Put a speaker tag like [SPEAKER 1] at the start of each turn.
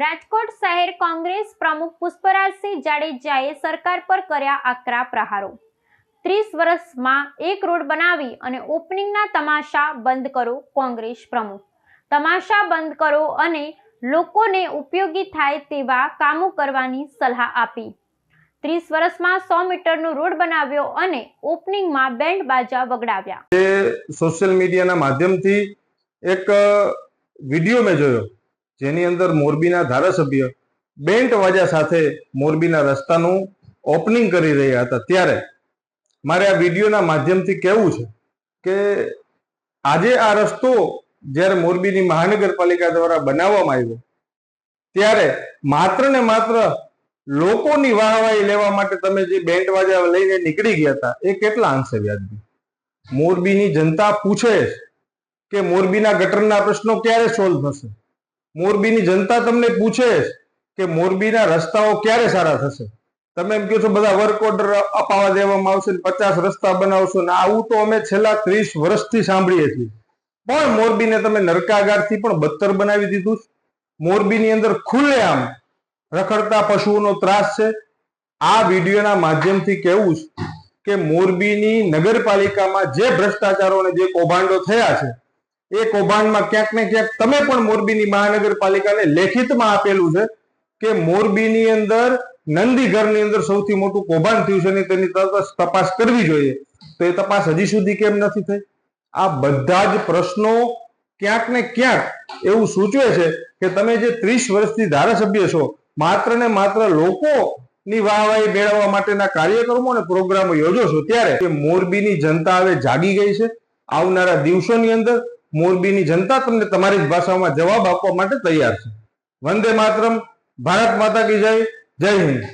[SPEAKER 1] રાજકોટ શહેર કોંગ્રેસ પ્રમુખ પુષ્પરાજસિંહ જાડેજાએ સરકાર પર કર્યા આકરા પ્રહારો. ત્રીસ વર્ષમાં એક રોડ બનાવી અને ઓપનિંગના તમાશા બંધ કરો કોંગ્રેસ પ્રમુખ. તમાશા બંધ કરો અને લોકોને ઉપયોગી થાય તેવા કામો કરવાની સલાહ આપી. ત્રીસ વર્ષમાં સો મીટરનો રોડ બનાવ્યો અને ઓપનિંગમાં બેન્ડ બાજા વગડાવ્યા.
[SPEAKER 2] સોશિયલ મીડિયાના માધ્યમથી એક વીડિયો મેં જોયો. જેની અંદર મોરબીના ધારાસભ્ય બેન્ટ વાજા સાથે મોરબીના રસ્તાનું ઓપનિંગ કરી રહ્યા હતા. ત્યારે મારે આ વિડીયોના માધ્યમથી કહેવું છે કે આજે આ રસ્તો જ્યારે મોરબીની મહાનગરપાલિકા દ્વારા બનાવવામાં આવ્યો, ત્યારે માત્ર ને માત્ર લોકોની વાહવાહી લેવા માટે તમે જે બેન્ટ વાજા લઈને નીકળી ગયા હતા, એ કેટલા અંશે વ્યાજબી મોરબીની જનતા પૂછે કે મોરબીના ગટરના પ્રશ્નો ક્યારે સોલ્વ થશે? મોરબીની જનતા તમને પૂછે કે મોરબીના રસ્તાઓ ક્યારે સારા થશે. તમે એમ કહો છો, બધા વર્ક ઓર્ડર અપાવા દેવામાં આવશે ને પચાસ રસ્તા બનાવશો ને આવું તો અમે છેલ્લા ત્રીસ વર્ષથી સાંભળીએ છીએ. પણ મોરબીને તમે નરકાગારથી પણ બદતર બનાવી દીધું છે. મોરબીની અંદર ખુલ્લેઆમ રખડતા પશુઓનો ત્રાસ છે. આ વિડીયોના માધ્યમથી કહેવું છે કે મોરબીની નગરપાલિકામાં જે ભ્રષ્ટાચારો અને જે કૌભાંડો થયા છે એ કૌભાંડમાં ક્યાંક ને ક્યાંક તમે પણ મોરબીની મહાનગરપાલિકાને લેખિતમાં આપેલું છે કે મોરબીની અંદર નંદીઘરની અંદર સૌથી મોટું કૌભાંડ થયું છે ને તેની તરત તપાસ કરવી જોઈએ. તો એ તપાસ હજી સુધી કેમ નથી થઈ? આ બધા જ પ્રશ્નો ક્યાંક ને ક્યાંક એવું સૂચવે છે કે તમે જે ત્રીસ વર્ષથી ધારાસભ્ય છો, માત્ર ને માત્ર લોકોની વાહવાહી મેળવવા માટેના કાર્યક્રમો અને પ્રોગ્રામો યોજો છો ત્યારે મોરબીની જનતા હવે જાગી ગઈ છે. આવનારા દિવસોની અંદર મોરબીની જનતા તમને તમારી જ ભાષામાં જવાબ આપવા માટે તૈયાર છે. વંદે માતરમ, ભારત માતા કી જય જય હિન્દ.